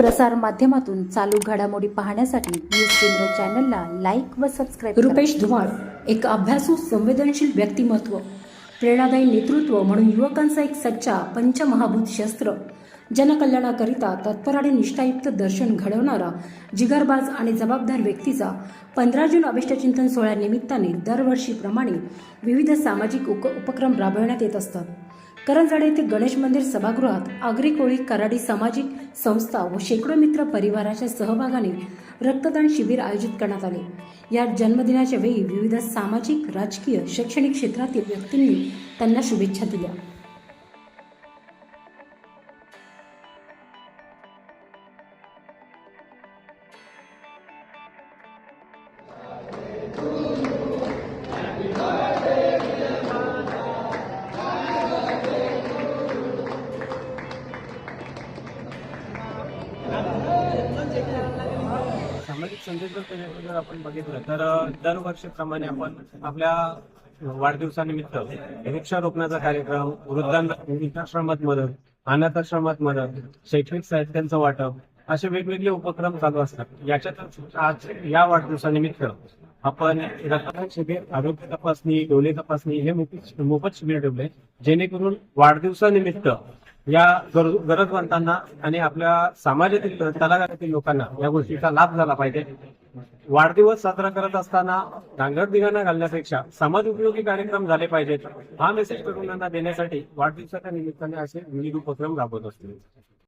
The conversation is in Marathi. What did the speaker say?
प्रसार माध्यमातून चालू घडामोडी पाहण्यासाठी न्यूज केंद्र चॅनलला लाईक व सबस्क्राईब रुपेश धुमाळ एक अभ्यासू संवेदनशील व्यक्तिमत्व. प्रेरणादायी नेतृत्व म्हणून युवकांचा एक सच्चा पंचमहाभूत शस्त्र. जनकल्याणाकरिता तत्पर आणि निष्ठायुक्त दर्शन घडवणारा जिगरबाज आणि जबाबदार व्यक्तीचा पंधरा जून अभिष्टचिंतन सोहळ्यानिमित्ताने दरवर्षीप्रमाणे विविध सामाजिक उक उपक्रम राबवण्यात येत असतात. करंजाडे येथे गणेश मंदिर सभागृहात आगरी कोळी कराडी सामाजिक संस्था व शेकडो मित्र परिवाराच्या सहभागाने रक्तदान शिबिर आयोजित करण्यात आले. या जन्मदिनाच्या वेळी विविध सामाजिक राजकीय शैक्षणिक क्षेत्रातील व्यक्तींनी त्यांना शुभेच्छा दिल्या. सामाजिक संदेश जर आपण बघितलं तर दरवर्षीप्रमाणे आपण आपल्या वाढदिवसानिमित्त वृक्षारोपणाचा कार्यक्रम वृद्धांना मदत अनाथाश्रमात मदत शैक्षणिक साहित्यांचं वाटप असे वेगवेगळे उपक्रम चालू असतात. याच्यातच आज या वाढदिवसानिमित्त आपण रक्तदान शिबिर आरोग्य तपासणी डोळे तपासणी हे मोफत मोफत शिबिर ठेवले जेणेकरून वाढदिवसानिमित्त या गरजवंतांना आणि आपल्या समाजातील तलागातील लोकांना या गोष्टीचा लाभ झाला पाहिजे. वाढदिवस साजरा करत असताना धांगडधिंगाणा घालण्यापेक्षा समाज उपयोगी कार्यक्रम झाले पाहिजेत. हा मेसेज तरुणांना देण्यासाठी वाढदिवसाच्या निमित्ताने असे विविध उपक्रम राबवत असतील.